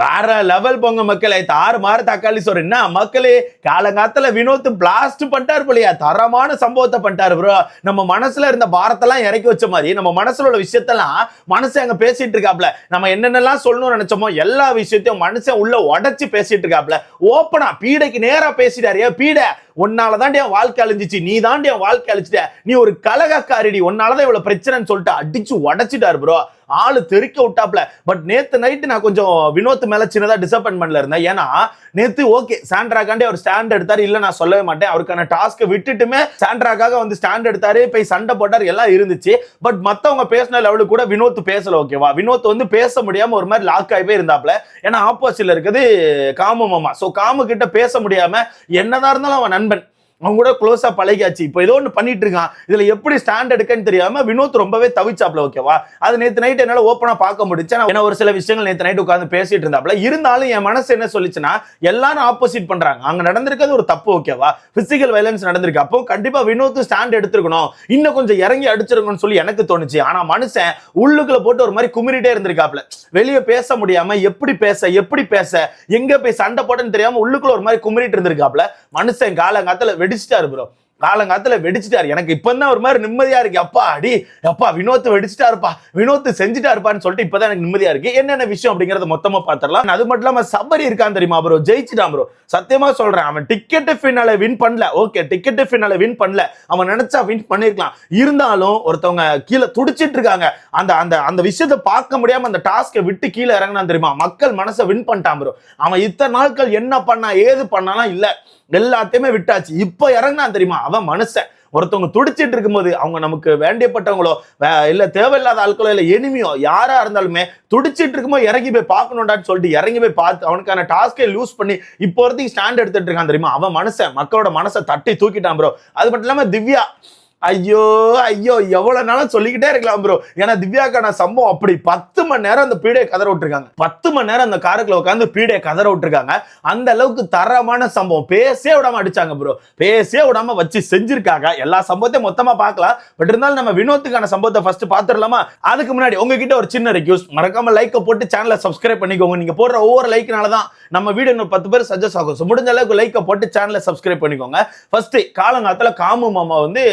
வேற லெவல் போங்க மக்களே. தாறு மாறு தக்காளி சோறு. என்ன மக்களே காலங்காத்துல வினோத் பிளாஸ்ட் பண்ணிட்டாரு போலியா. தரமான சம்பவத்தை பண்ணிட்டாரு ப்ரோ நம்ம மனசுல இருந்த பாரத்தெல்லாம் இறக்கி வச்ச மாதிரி நம்ம மனசுல உள்ள விஷயத்தெல்லாம் மனசு அங்க பேசிட்டு இருக்காப்ல. நம்ம என்னென்னலாம் சொல்லணும்னு நினைச்சோமோ எல்லா விஷயத்தையும் மனுஷன் உள்ள உடச்சி பேசிட்டு இருக்காப்ல. ஓப்பனா பீடைக்கு நேரா பேசிட்டாரு. ஏன் பீடை உன்னால என் வாழ்க்கை அழிஞ்சிச்சு. நீ தான் என் வாழ்க்கை அழிச்சிட்ட. நீ ஒரு கலகக்காரிடி. உன்னாலதான் இவ்வளவு பிரச்சனைன்னு சொல்லிட்டு அடிச்சு உடச்சிட்டாரு ப்ரோ ஆளு தெறிக்க விட்டாப்ல. பட் நேத்து நைட்டு நான் கொஞ்சம் வினோத் மேல சின்னதா டிசப்பாயின்மெண்ட்ல இருந்தேன். ஏன்னா நேத்து ஓகே சாண்ட்ராக்காண்டி அவர் ஸ்டாண்ட் எடுத்தாரு. இல்ல நான் சொல்லவே மாட்டேன். அவருக்கான டாஸ்க் விட்டுட்டுமே சாண்ட்ராக்காக வந்து ஸ்டாண்ட் எடுத்தாரு போய் சண்டை போட்டார் எல்லாம் இருந்துச்சு. பட் மத்தவங்க பேசின லெவலுக்கு கூட வினோத் பேசல ஓகேவா வினோத் வந்து பேச முடியாம ஒரு மாதிரி லாக் ஆகி போய் இருந்தாப்ல. ஏன்னா ஆப்போசிட்ல இருக்குது காமு மாமா. சோ காமு கிட்ட பேச முடியாம என்னதான் இருந்தாலும் அவன் நண்பன். அவங்க கூட க்ளோஸா பழகியாச்சு. இப்போ ஏதோ ஒன்று பண்ணிட்டு இருக்கான். இதுல எப்படி ஸ்டாண்ட் எடுக்கன்னு தெரியாம வினோத் ரொம்பவே தவிச்சாப்ல ஓகேவா அது நேற்று நைட் என்னால ஓப்பனா பார்க்க முடிச்சு ஏன்னா ஒரு சில விஷயங்கள் நேற்று நைட் உட்காந்து பேசிட்டு இருந்தாப்ல. இருந்தாலும் என் மனசு என்ன சொல்லிச்சுன்னா எல்லாரும் ஆப்போசிட் பண்றாங்க. அங்க நடந்திருக்கிறது ஒரு தப்பு ஓகேவா பிசிக்கல் வயலன்ஸ் நடந்திருக்கு. அப்போ கண்டிப்பா வினோத் ஸ்டாண்ட் எடுத்திருக்கணும். இன்னும் கொஞ்சம் இறங்கி அடிச்சிருக்கணும்னு சொல்லி எனக்கு தோணுச்சு. ஆனா மனுஷன் உள்ளுக்குள்ள போட்டு ஒரு மாதிரி குமிரிட்டே இருந்திருக்காப்ல. வெளியே பேச முடியாம எப்படி பேச எப்படி பேச எங்க போய் சண்டை போட்டேன்னு தெரியாம உள்ளுக்குள்ள ஒரு மாதிரி குமிரிட்டு இருந்திருக்காப்ல. மனுஷன் காலங்காத்துல அடிச்சிட்டாரு ப்ரோ காலங்காலத்தில் வெடிச்சிட்டாரு. எனக்கு இப்போ தான் ஒரு மாதிரி நிம்மதியா இருக்கு. அப்பா அடி அப்பா வினோத்து வெடிச்சிட்டாருப்பா. வினோத் செஞ்சுட்டாருப்பான்னு சொல்லிட்டு இப்பதான் எனக்கு நிம்மதியா இருக்கு. என்னென்ன விஷயம் அப்படிங்கறத மொத்தமா பாத்திரலாம் அது மட்டும் இல்லாம சபரி இருக்கான் தெரியுமா ப்ரோ ஜெயிச்சிட்டான் ப்ரோ சத்தியமா சொல்றேன். அவன் டிக்கெட் ஃபினால வின் பண்ணல. ஓகே டிக்கெட் ஃபினால வின் பண்ணல. அவன் நினைச்சா வின் பண்ணிருக்கலாம். இருந்தாலும் ஒருத்தவங்க கீழே துடிச்சிட்டு இருக்காங்க. அந்த அந்த அந்த விஷயத்தை பார்க்க முடியாம அந்த டாஸ்க்கை விட்டு கீழே இறங்கினான் தெரியுமா? மக்கள் மனசை வின் பண்ணிட்டான் ப்ரோ அவன் இத்தனை நாட்கள் என்ன பண்ணா ஏது பண்ணானா இல்ல. எல்லாத்தையுமே விட்டாச்சு. இப்போ இறங்கினான் தெரியுமா? அவன் மனுஷன். ஒருத்தவங்க துடிச்சிட்டு இருக்கும்போது அவங்க நமக்கு வேண்டியப்பட்டவங்களோ இல்லை தேவையில்லாத ஆட்களோ இல்லை எனிமியோ யாரா இருந்தாலுமே துடிச்சிட்டு இருக்கும்போது இறங்கி போய் பார்க்கணுண்டான்னு சொல்லிட்டு இறங்கி போய் பார்த்து அவனுக்கான டாஸ்கை லூஸ் பண்ணி இப்போ வரைக்கும் ஸ்டாண்ட் எடுத்துட்டு இருக்கான் தெரியுமா? அவன் மனசை மக்களோட மனசை தட்டி தூக்கிட்டான் ப்ரோ அது மட்டும் இல்லாம திவ்யா ஐயோ ஐயோ எவ்வளவு நாளும் சொல்லிக்கிட்டே இருக்கலாம் ப்ரோ ஏன்னா திவ்யாக்கான சம்பவம் அப்படி பத்து மணி நேரம் அந்த பீடையை கதற விட்டுருக்காங்க. பத்து மணி நேரம் அந்த காருக்குள்ள உட்காந்து பீடையை கதற விட்டுருக்காங்க. அந்த அளவுக்கு தரமான சம்பவம். பேசே விடாம அடிச்சாங்க ப்ரோ பேசே விடாம வச்சு செஞ்சிருக்காங்க. எல்லா சம்பவத்தையும் மொத்தமா பார்க்கலாம். பட் இருந்தாலும் நம்ம வினோத்துக்கான சம்பவத்தை ஃபர்ஸ்ட் பாத்துடலாமா அதுக்கு முன்னாடி உங்ககிட்ட ஒரு சின்ன ரெக்யூஸ்ட் மறக்காம லைக்கை போட்டு சேனலை சப்ஸ்கிரைப் பண்ணிக்கோங்க. நீங்க போடுற ஒவ்வொரு லைக்னால தான் நம்ம வீடியோ இன்னும் பத்து பேர் சஜஸ்ட் ஆகும். ஸோ முடிஞ்ச அளவுக்கு லைக்கை போட்டு சேனலை சப்ஸ்கிரைப் பண்ணிக்கோங்க. ஃபர்ஸ்ட் காலங்காலத்துல காமு மாமா வந்து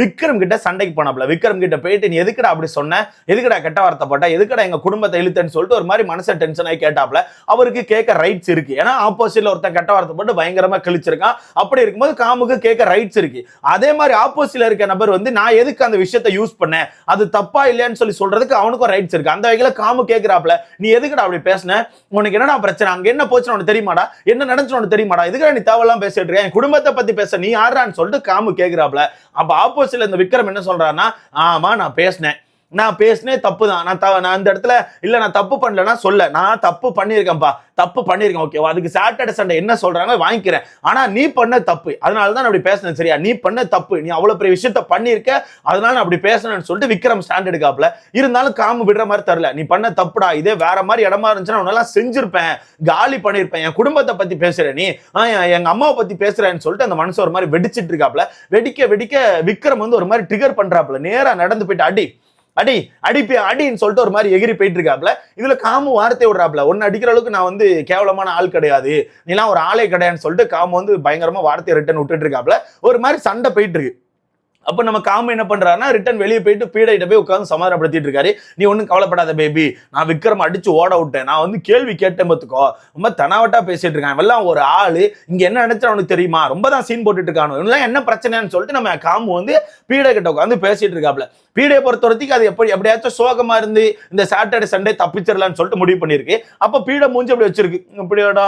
விக்ரம் கிட்ட சண்டைக்கு போனாப்ல விக்ரம் கிட்ட போயிட்டு நீ எதுக்குடா அப்படி சொன்ன? எதுக்குடா கெட்ட வார்த்தை போட்ட? எதுக்குடா எங்க குடும்பத்தை இழுத்தேன்னு சொல்லிட்டு ஒரு மாதிரி மனசை டென்ஷன் ஆகி கேட்டாப்ல அவருக்கு கேட்க ரைட்ஸ் இருக்கு. ஏன்னா ஆப்போசிட்ல ஒருத்தன் கெட்ட வார்த்தை போட்டு பயங்கரமா கிழிச்சிருக்கான். அப்படி இருக்கும்போது காமுக்கு கேட்க ரைட்ஸ் இருக்கு. அதே மாதிரி ஆப்போசிட்ல இருக்க நபர் வந்து நான் எதுக்கு அந்த விஷயத்தை யூஸ் பண்ணேன்? அது தப்பா இல்லையான்னு சொல்லி சொல்றதுக்கு அவனுக்கும் ரைட்ஸ் இருக்கு. அந்த வகையில காமு கேட்கிறாப்ல நீ எதுக்குடா அப்படி பேசுன? உனக்கு என்னடா பிரச்சனை? அங்க என்ன போச்சுன்னு உனக்கு தெரியுமாடா? என்ன நடந்துச்சு உனக்கு தெரியுமாடா? எதுக்குடா நீ தேவையெல்லாம் பேசிட்டு இருக்க? என் குடும்பத்தை பத்தி பேச நீ யாரான்னு சொல்லிட்டு காமு கேட்கிறாப்ல அப்ப சில இந்த விக்ரம் என்ன சொல்றாருன்னா ஆமா நான் பேசினேன். நான் பேசினே தப்பு தான் நான் த- நான் இந்த இடத்துல இல்லை நான் தப்பு பண்ணலன்னா சொல்ல. நான் தப்பு பண்ணியிருக்கேன்ப்பா. தப்பு பண்ணியிருக்கேன் ஓகேவா அதுக்கு சாட்டர்டே சண்டே என்ன சொல்கிறாங்க வாங்கிக்கிறேன். ஆனால் நீ பண்ண தப்பு. அதனால தான் நான் அப்படி பேசினேன் சரியா? நீ பண்ண தப்பு. நீ அவ்வளோ பெரிய விஷயத்த பண்ணியிருக்க. அதனால நான் அப்படி பேசணும்னு சொல்லிட்டு விக்ரம் ஸ்டாண்ட் எடுக்காப்ல இருந்தாலும் காமு விடுற மாதிரி தரல நீ பண்ண தப்புடா. இதே வேற மாதிரி இடமா இருந்துச்சுன்னா உன்னெல்லாம் செஞ்சிருப்பேன். காலி பண்ணியிருப்பேன். என் குடும்பத்தை பற்றி பேசுகிற நீ. எங்கள் அம்மாவை பற்றி பேசுகிறேன்னு சொல்லிட்டு அந்த மனுஷன் ஒரு மாதிரி வெடிச்சிட்டு இருக்காப்புல. வெடிக்க வெடிக்க விக்ரம் வந்து ஒரு மாதிரி ட்ரிகர் பண்ணுறாப்புல நேராக நடந்து போயிட்டு அடி அடி அடிப்பி அடின்னு சொல்லிட்டு ஒரு மாதிரி எகிரி போயிட்டு இருக்காப்ல. இதுல காமு வார்த்தை விடுறாப்ல. ஒன்னு அடிக்கிற அளவுக்கு நான் வந்து கேவலமான ஆள் கிடையாது. நீலாம் ஒரு ஆளே கிடையாதுன்னு சொல்லிட்டு காமு வந்து பயங்கரமா வார்த்தையை ரிட்டன் விட்டுட்டு இருக்காப்ல. ஒரு மாதிரி சண்டை போயிட்டு இருக்கு. அப்ப நம்ம காம என்ன பண்றாருன்னா ரிட்டன் வெளியே போயிட்டு பீடையிட்ட போய் உட்காந்து சமாதானப்படுத்திட்டு இருக்காரு. நீ ஒன்றும் கவலைப்படாத பேபி நான் விக்ரம் அடிச்சு ஓட விட்டேன். நான் வந்து கேள்வி கேட்டேன் பார்த்துக்கோ. ரொம்ப தனாவட்டா பேசிட்டு இருக்கான். எல்லாம் ஒரு ஆளு. இங்க என்ன நினைச்சா அவனுக்கு தெரியுமா? ரொம்ப தான் சீன் போட்டுட்டு இருக்கானு. இதெல்லாம் என்ன பிரச்சனைன்னு சொல்லிட்டு நம்ம காமு வந்து பீடை கிட்ட உட்காந்து பேசிட்டு இருக்காப்ல. பீடையை பொறுத்த வரைக்கும் அது எப்படி எப்படியாச்சும் சோகமா இருந்து இந்த சாட்டர்டே சண்டே தப்பிச்சிடலாம்னு சொல்லிட்டு முடிவு பண்ணிருக்கு அப்ப பீடை மூஞ்சி அப்படி வச்சிருக்கு. இப்படியாடா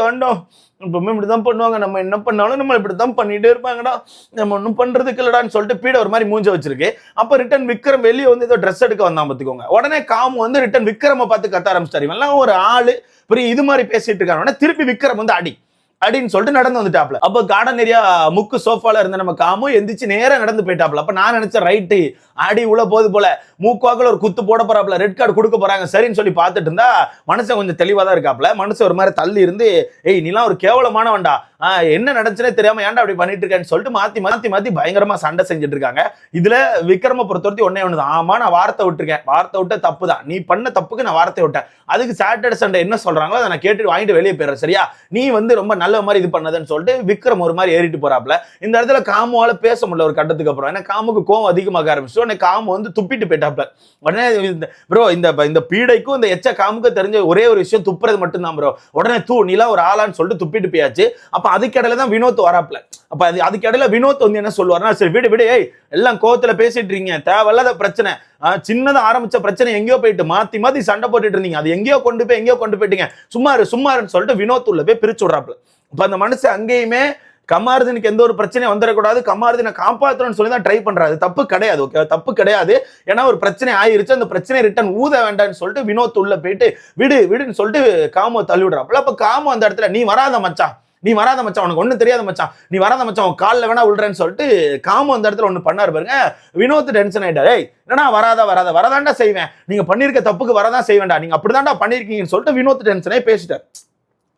தாண்டோம் இப்பவுமே இப்படி இப்படிதான் பண்ணுவாங்க. நம்ம என்ன பண்ணாலும் நம்ம இப்படித்தான் பண்ணிட்டே இருப்பாங்கடா. நம்ம ஒன்றும் பண்றதுக்கு இல்லடான்னு சொல்லிட்டு பீட ஒரு மாதிரி மூஞ்ச வச்சிருக்கு. அப்ப ரிட்டன் விக்ரம் வெளியே வந்து ஏதோ ட்ரெஸ் எடுக்க வந்தான் பார்த்துக்கோங்க உடனே காமு வந்து ரிட்டன் விக்ரமை பார்த்து கத்த ஆரம்பிச்சிட்டாரு. இவன்லாம் ஒரு ஆளு. பெரிய இது மாதிரி பேசிட்டு இருக்காங்க உடனே திருப்பி விக்ரம் வந்து அடி. அப்படின்னு சொல்லிட்டு நடந்து வந்துட்டாப்ல. அப்ப கார்டன் ஏரியா முக்கு சோஃபால இருந்த நம்ம காமும் எந்திரிச்சு நேரம் நடந்து போயிட்டாப்ல. அப்ப நான் நினைச்சேன் ரைட்டு அடி உள்ள போது போல மூக்குவாக்குல ஒரு குத்து போட போறாப்ல ரெட் கார்டு கொடுக்க போறாங்க சரின்னு சொல்லி பார்த்துட்டு இருந்தா மனுஷன் கொஞ்சம் தெளிவா தான் இருக்காப்ல. மனுஷன் ஒரு மாதிரி தள்ளி இருந்து ஏய் நீலாம் ஒரு கேவலமானவன்டா. ஆஹ் என்ன நடந்துச்சுனே தெரியாம ஏன்டா அப்படி பண்ணிட்டு இருக்கேன்னு சொல்லிட்டு மாத்தி மாத்தி மாத்தி பயங்கரமா சண்டை செஞ்சுட்டு இருக்காங்க. இதுல விக்ரம பொறுத்தவரைக்கும் ஒன்னே ஒண்ணுதான். ஆமா நான் வார்த்தை விட்டுருக்கேன். வார்த்தை விட்ட தப்பு தான் நீ பண்ண தப்புக்கு நான் வார்த்தை விட்டேன். அதுக்கு சாட்டர்டே சண்டே என்ன சொல்றாங்களோ அதை நான் கேட்டு வாங்கிட்டு வெளியே போயிடுறேன். சரியா? நீ வந்து ரொம்ப நல்ல மாதிரி இது பண்ணதுன்னு சொல்லிட்டு விக்ரம் ஒரு மாதிரி ஏறிட்டு போறாப்ல இந்த இடத்துல காமுவால பேச முடியல ஒரு கட்டத்துக்கு அப்புறம். ஏன்னா காமுக்கு கோவம் அதிகமாக ஆரம்பிச்சு உடனே காமு வந்து துப்பிட்டு போயிட்டாப்ல உடனே ப்ரோ இந்த இந்த பீடைக்கும் இந்த எச்ச காமுக்கும் தெரிஞ்ச ஒரே ஒரு விஷயம் துப்புறது மட்டும்தான் ப்ரோ உடனே தூ நீலாம் ஒரு ஆளான்னு சொல்லிட்டு துப்பிட்டு போயாச்சு. அப்ப அதுக்கடையில தான் வினோத் வராப்ல அப்ப அது அதுக்கடையில வினோத் வந்து என்ன சொல்லுவார்னா சரி விடு விடு ஏய் எல்லாம் கோவத்துல பேசிட்டு இருக்கீங்க. தேவையில்லாத பிரச்சனை. ஆஹ் சின்னதா ஆரம்பிச்ச பிரச்சனை எங்கேயோ போயிட்டு மாத்தி மாத்தி சண்டை போட்டுட்டு இருந்தீங்க. அது எங்கேயோ கொண்டு போய் எங்கேயோ கொண்டு போயிட்டீங்க. சும்மா சும்மாருன்னு சொல்லிட்டு வினோத் உள்ள போய் பிரிச்சு விடுறாப்ல இப்போ அந்த மனுஷன் அங்கேயுமே கமாருதனுக்கு எந்த ஒரு பிரச்சனையும் வந்துடக்கூடாது. கமாருதனை காப்பாற்றணும்னு சொல்லி தான் ட்ரை பண்ணுறாரு தப்பு கிடையாது ஓகே தப்பு கிடையாது. ஏன்னா ஒரு பிரச்சனை ஆயிருச்சு. அந்த பிரச்சனை ரிட்டன் ஊத வேண்டாம்னு சொல்லிட்டு வினோத் உள்ள போயிட்டு விடு விடுன்னு சொல்லிட்டு காமோ தள்ளி விடுறாப்புல அப்போ காமோ அந்த இடத்துல நீ வராத மச்சான். நீ வராத மச்சான். உனக்கு ஒன்றும் தெரியாத மச்சான். நீ வராத மச்சான். உன் காலில் வேணா விழுறேன்னு சொல்லிட்டு காமோ அந்த இடத்துல ஒன்று பண்ணாரு பாருங்க. வினோத் டென்ஷன் ஆயிட்டாரு. ஏய் என்னடா வராத வராத. வரதாண்டா செய்வேன். நீங்கள் பண்ணியிருக்க தப்புக்கு வரதான் செய்வேன்டா. அப்படி அப்படிதான்டா பண்ணியிருக்கீங்கன்னு சொல்லிட்டு வினோத் டென்ஷனே பேசிட்டார்.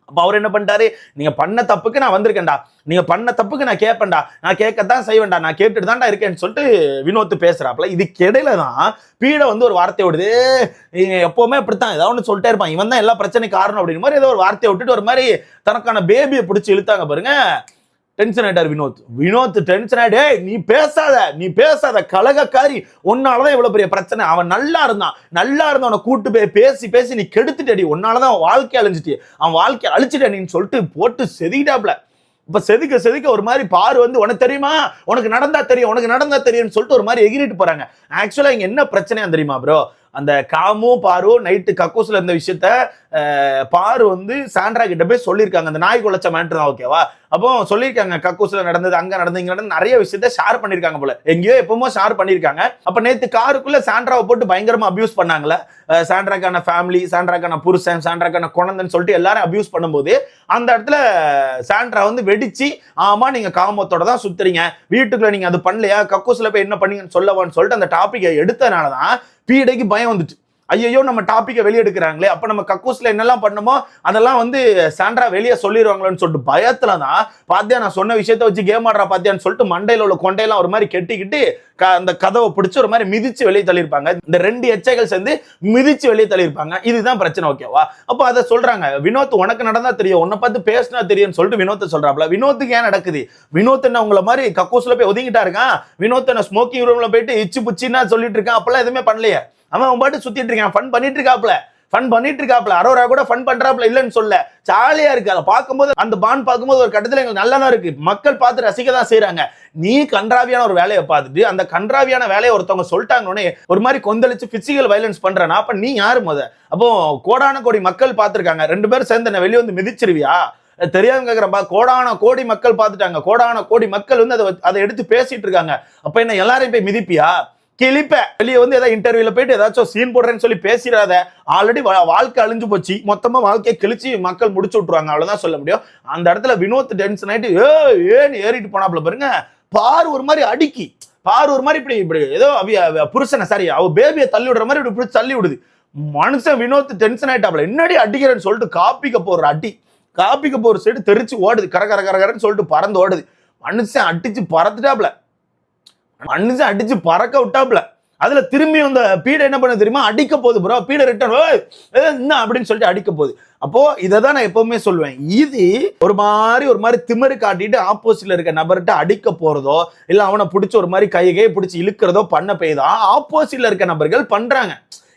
அப்போ அவர் என்ன பண்ணிட்டாரு? நீங்கள் பண்ண தப்புக்கு நான் வந்திருக்கேன்டா. நீங்கள் பண்ண தப்புக்கு நான் கேட்பேன்டா நான் கேட்கத்தான் செய்வேன்டா. நான் கேட்டுட்டு தான்டா இருக்கேன்னு சொல்லிட்டு வினோத்து பேசுகிறாப்புல இதுக்கு இடையில தான் பீட வந்து ஒரு வார்த்தை விடுது. எப்போவுமே எப்பவுமே இப்படித்தான் ஏதாவது ஒன்று சொல்லிட்டே இருப்பான். இவன் தான் எல்லா பிரச்சனையும் காரணம் அப்படின்னு மாதிரி ஏதோ ஒரு வார்த்தையை விட்டுட்டு ஒரு மாதிரி தனக்கான பேபியை பிடிச்சி இழுத்தாங்க பாருங்க. டென்ஷன் ஆயிட்டார் வினோத். வினோத் டென்ஷன் ஆயிடே நீ பேசாத நீ பேசாத கலகக்காரி. உன்னாலதான் இவ்வளவு பெரிய பிரச்சனை. அவன் நல்லா இருந்தான். நல்லா இருந்தவனை கூட்டு போய் பேசி பேசி நீ கெடுத்துட்டடி. உன்னாலதான் அவன் வாழ்க்கை அழிஞ்சிட்டு அவன் வாழ்க்கை அழிச்சிட்ட நீன்னு சொல்லிட்டு போட்டு செதுக்கிட்டாப்ல இப்ப செதுக்க செதுக்க ஒரு மாதிரி பாரு வந்து உனக்கு தெரியுமா? உனக்கு நடந்தா தெரியும். உனக்கு நடந்தா தெரியும்னு சொல்லிட்டு ஒரு மாதிரி எகிரிட்டு போறாங்க. ஆக்சுவலா இங்க என்ன பிரச்சனையா தெரியுமா ப்ரோ அந்த காமு பாரு நைட்டு கக்கோஸ்ல இருந்த விஷயத்த பாரு வந்து சாண்ட்ரா கிட்ட போய் சொல்லியிருக்காங்க. அந்த நாய் குலைச்ச மேட்ரு தான் ஓகேவா அப்போ சொல்லியிருக்காங்க கக்கூசில் நடந்தது அங்கே நடந்தது இங்கே நடந்து நிறைய விஷயத்த ஷேர் பண்ணியிருக்காங்க போல. எங்கேயோ எப்பவுமோ ஷேர் பண்ணியிருக்காங்க. அப்போ நேற்று காருக்குள்ளே சாண்ட்ராவை போட்டு பயங்கரமாக அபியூஸ் பண்ணாங்களே சாண்ட்ராக்கான ஃபேமிலி சாண்ட்ராக்கான புருஷன் சாண்ட்ராக்கான குழந்தைன்னு சொல்லிட்டு எல்லாரும் அபியூஸ் பண்ணும்போது அந்த இடத்துல சாண்ட்ரா வந்து வெடிச்சு ஆமாம் நீங்கள் காமத்தோட தான் சுத்துறீங்க. வீட்டுக்குள்ளே நீங்கள் அது பண்ணலையா? கக்கூசில் போய் என்ன பண்ணீங்கன்னு சொல்லவான்னு சொல்லிட்டு அந்த டாப்பிக்கை எடுத்தனால தான் பீடைக்கு பயம் வந்துச்சு. ஐயோ நம்ம டாப்பிக்கை வெளியே எடுக்கிறாங்களே நம்ம கக்கூஸில் என்னெல்லாம் பண்ணமோ அதெல்லாம் வந்து சாண்ட்ரா வெளியே சொல்லிடுவாங்களோன்னு சொல்லிட்டு பயத்தில் தான் பாத்தியா நான் சொன்ன விஷயத்த வச்சு கேம் ஆடுறா பாத்தியான்னு சொல்லிட்டு மண்டையில் உள்ள கொண்டையெல்லாம் ஒரு மாதிரி கெட்டிக்கிட்டு க- அந்த கதவை பிடிச்சி ஒரு மாதிரி மிதிச்சு வெளியே தள்ளியிருப்பாங்க. இந்த ரெண்டு எச்சைகள் சேர்ந்து மிதிச்சு வெளியே தள்ளியிருப்பாங்க. இதுதான் பிரச்சனை ஓகேவா அப்போ அதை சொல்கிறாங்க வினோத் உனக்கு நடந்தா தெரியும் உன்னை பார்த்து பேசினா தெரியும்னு சொல்லிட்டு வினோத்தை சொல்கிறாப்புல வினோத்துக்கு ஏன் நடக்குது? வினோத் என்ன உங்களை மாதிரி கக்கூஸில் போய் ஒதுங்கிட்டா இருக்கான்? வினோத் என்ன ஸ்மோக்கிங் ரூமில் போயிட்டு இச்சு புச்சின்னா சொல்லிட்டு இருக்கான்? அப்பெல்லாம் எதுவுமே பண்ணலையே. அவன் அவன் பாட்டு சுத்திட்டு இருக்கான். ஃபன் பண்ணிட்டு இருக்காப்ல ஃபன் பண்ணிட்டு இருக்காப்ல அரோரா கூட ஃபன் பண்றாப்ல இல்லைன்னு சொல்ல. ஜாலியா இருக்கு. அதை பார்க்கும்போது அந்த பான் பார்க்கும்போது ஒரு கட்டத்துல எங்களுக்கு நல்லா தான் இருக்கு. மக்கள் பார்த்து ரசிக்க தான் செய்யறாங்க நீ கன்றாவியான ஒரு வேலையை பார்த்துட்டு அந்த கன்றாவியான வேலையை ஒருத்தவங்க சொல்லிட்டாங்கன்னே ஒரு மாதிரி கொந்தளிச்சு பிசிக்கல் வயலன்ஸ் பண்றனா? அப்ப நீ யாரு முத? அப்போ கோடான கோடி மக்கள் பார்த்துருக்காங்க. ரெண்டு பேரும் சேர்ந்து என்ன வெளியே வந்து மிதிச்சிருவியா? தெரியாம கேக்குறப்பா கோடான கோடி மக்கள் பார்த்துட்டாங்க. கோடான கோடி மக்கள் வந்து அதை அதை எடுத்து பேசிட்டு இருக்காங்க. அப்ப என்ன எல்லாரையும் போய் மிதிப்பியா? கிளிப்ப. வெளியே வந்து ஏதாவது இன்டர்வியூல போயிட்டு ஏதாச்சும் சீன் போடுறேன்னு சொல்லி பேசிடாத. ஆல்ரெடி வாழ்க்கை அழிஞ்சு போச்சு. மொத்தமா வாழ்க்கையை கிழிச்சு மக்கள் முடிச்சு விட்டுருவாங்க. அவ்வளவுதான் சொல்ல முடியும். அந்த இடத்துல வினோத் டென்ஷன் ஆயிட்டு ஏ ஏன்னு ஏறிட்டு போனாப்ல பாருங்க. பார் ஒரு மாதிரி அடிக்கி. பார் ஒரு மாதிரி இப்படி இப்படி ஏதோ புருஷனை சாரி அவ பேபியை தள்ளி விடுற மாதிரி இப்படி பிடிச்சி தள்ளி விடுது. மனுஷன் வினோத் டென்ஷன் ஆயிட்டாப்ல என்னடி அடிக்கிறேன்னு சொல்லிட்டு காப்பிக்க போற அடி. காப்பிக்க போற சைடு தெரிச்சு ஓடுது. கர கர கர கரன்னு சொல்லிட்டு பறந்து ஓடுது. மனுஷன் அடிச்சு பறந்துட்டாப்ல அன்னிச்சு அடிச்சு பறக்க விட்டாப்ல அதுல திரும்பி அந்த பீடை என்ன பண்ண தெரியுமா? அடிக்க போகுது ப்ரோ பீடை ரிட்டர்ன் என்ன அப்படின்னு சொல்லிட்டு அடிக்க போகுது. அப்போ இதை தான் நான் எப்பவுமே சொல்லுவேன். இது ஒரு மாதிரி ஒரு மாதிரி திமிரு காட்டிட்டு ஆப்போசிட்ல இருக்க நபர்கிட்ட அடிக்க போறதோ இல்ல அவனை பிடிச்சி ஒரு மாதிரி கையை பிடிச்சி இழுக்கிறதோ பண்ண பெய்தா ஆப்போசிட்ல இருக்க நபர்கள் பண்றாங்க.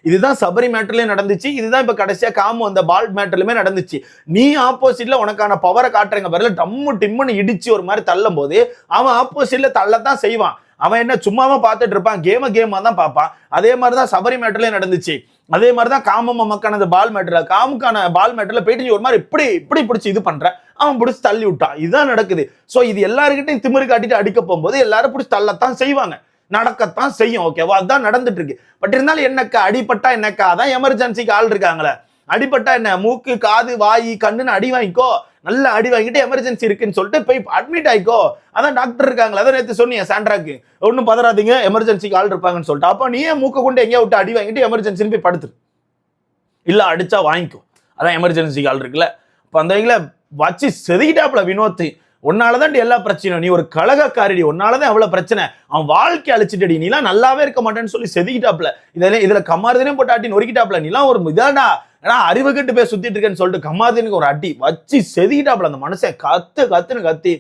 இதுதான் சபரி மேட்டர்லயும் நடந்துச்சு. இதுதான் இப்ப கடைசியா காமு அந்த பால் மேட்டர்லயுமே நடந்துச்சு. நீ ஆப்போசிட்ல உனக்கான பவரை காட்டுறங்க பாருல டம்மு டிம்முன்னு இடிச்சு ஒரு மாதிரி தள்ளும் போது அவன் ஆப்போசிட்ல தள்ளத்தான் செய்வான். அவன் என்ன சும்மாவா பார்த்துட்டு இருப்பான் கேம கேமா தான் பார்ப்பான். அதே மாதிரி தான் சபரி மேட்டர்லயும் நடந்துச்சு. அதே மாதிரி தான் காமம் மக்கான அந்த பால் மேட்டர்ல காமுக்கான பால் மேட்டர்ல போயிட்டு ஒரு மாதிரி இப்படி இப்படி பிடிச்சி இது பண்றேன். அவன் பிடிச்சி தள்ளி விட்டான். இதுதான் நடக்குது. சோ இது எல்லாருக்கிட்டையும் திமிரு காட்டிட்டு அடிக்க போகும்போது எல்லாரும் பிடிச்சி தள்ளத்தான் செய்வாங்க. நடக்கத்தான் செய்யும் ஓகேவா அதுதான் நடந்துட்டு இருக்கு. பட் இருந்தாலும் என்னக்கா? அடிபட்டா என்னக்கா? அதான் எமர்ஜென்சிக்கு ஆள் இருக்காங்களே. அடிபட்டா என்ன? மூக்கு காது வாய் கண்ணுன்னு அடி வாங்கிக்கோ. நல்ல அடி வாங்கிட்டு எமர்ஜென்சி இருக்குன்னு சொல்லிட்டு போய் அட்மிட் ஆயிக்கோ. அதான் டாக்டர் இருக்காங்களா அதான் நேற்று சொன்னீங்க சாண்ட்ராக்கு. ஒன்றும் பதறாதீங்க எமர்ஜென்சிக்கு ஆள் இருப்பாங்கன்னு சொல்லிட்டு. அப்போ நீயே மூக்கு கொண்டு எங்கேயா விட்டு அடி வாங்கிட்டு எமர்ஜென்சின்னு போய் படுத்துரு. இல்லை அடிச்சா வாங்கிக்கோ. அதான் எமர்ஜென்சி ஆள் இருக்குல்ல. இப்போ அந்த வச்சு செதுக்கிட்டாப்புல வினோத்து. உன்னால தான் எல்லா பிரச்சனையும். நீ ஒரு கழகக்காரடி உன்னாலதான் அவ்வளோ பிரச்சனை. அவன் வாழ்க்கை அழிச்சிட்டடி நீலாம் நல்லாவே இருக்க மாட்டேன்னு சொல்லி செதுக்கிட்டாப்புல. இதில் இதில் கம்மாரதினையும் போட்டு அட்டி நொறுக்கிட்டாப்புல. நீலாம் ஒரு இதாடா ஏன்னா அறிவு கட்டு போய் சுத்திட்டு இருக்கேன்னு சொல்லிட்டு கம்மாரதினுக்கு ஒரு அட்டி வச்சு செதுக்கிட்டாப்புல. அந்த மனுஷன் கத்து கத்துன்னு கத்தி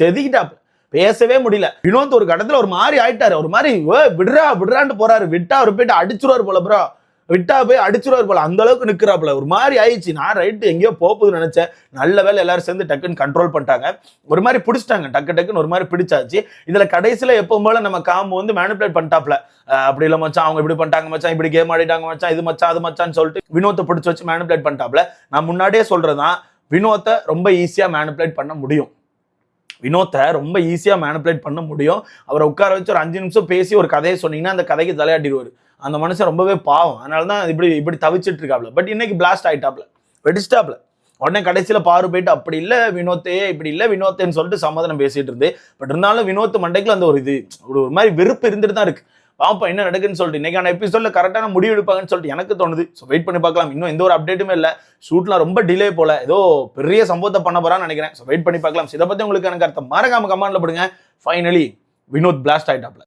செதுக்கிட்டாப்புல. பேசவே முடியல. வினோத் ஒரு கடத்துல ஒரு மாதிரி ஆயிட்டாரு. ஒரு மாதிரி விடுறா விடுறான்னு போறாரு. விட்டா அவர் போயிட்டு அடிச்சிருவாரு போல ப்ரோ விட்டா போய் அடிச்சிருவார் போல. அந்த அளவுக்கு நிற்கிறாப்புல ஒரு மாதிரி ஆயிடுச்சு. நான் ரைட்டு எங்கேயோ போகுதுன்னு நினைச்சேன். நல்ல வேலை எல்லாரும் சேர்ந்து டக்குன்னு கண்ட்ரோல் பண்ணிட்டாங்க. ஒரு மாதிரி பிடிச்சிட்டாங்க. டக்கு டக்குன்னு ஒரு மாதிரி பிடிச்சாச்சு. இதுல கடைசியில எப்பவும் போல நம்ம காம்பு வந்து மேனிபுலேட் பண்ணிட்டாப்ல அப்படி இல்லை மச்சான் அவங்க இப்படி பண்ணிட்டாங்க மச்சான் இப்படி கேம் ஆடிட்டாங்க மச்சான் இது மச்சான் அது மச்சான்னு சொல்லிட்டு வினோத்தை பிடிச்சி வச்சு மேனிபுலேட் பண்ணிட்டாப்ல நான் முன்னாடியே சொல்றதுதான் வினோத்தை ரொம்ப ஈஸியாக மேனிபுலேட் பண்ண முடியும். வினோத்தை ரொம்ப ஈஸியாக மேனிபுலேட் பண்ண முடியும். அவரை உட்கார வச்சு ஒரு அஞ்சு நிமிஷம் பேசி ஒரு கதையை சொன்னீங்கன்னா அந்த கதைக்கு தலையாட்டிடுவார். அந்த மனுஷன் ரொம்பவே பாவம். அதனால தான் இப்படி இப்படி தவிச்சிட்டு இருக்காப்ல பட் இன்னைக்கு பிளாஸ்ட் ஆகிட்டாப்ல வெடிச்சிட்டாப்ல. உடனே கடைசியில் பாரு போயிட்டு அப்படி இல்லை வினோத்தே இப்படி இல்லை வினோத்தேன்னு சொல்லிட்டு சமாதானம் பேசிட்டு இருந்து. பட் இருந்தாலும் வினோத் மண்டைக்குள்ள அந்த ஒரு இது ஒரு ஒரு மாதிரி வெறுப்பு இருந்துட்டு தான் இருக்கு. பாப்பா என்ன நடக்குன்னு சொல்லிட்டு. இன்னைக்கான எபிசோட்ல கரெக்டான முடிவு எடுப்பாங்கன்னு சொல்லிட்டு எனக்கு தோணுது. ஸோ வெயிட் பண்ணி பார்க்கலாம். இன்னும் எந்த ஒரு அப்டேட்டுமே இல்லை. ஷூட்லாம் ரொம்ப டிலே போல. ஏதோ பெரிய சம்பவத்தை பண்ண போறான்னு நினைக்கிறேன். ஸோ வெயிட் பண்ணி பார்க்கலாம். இதை பத்தி உங்களுக்கு எனக்கு அர்த்தம். மறக்காம கமெண்ட்ல போடுங்க. Finally Vinoth blast ஆயிட்டாப்ல.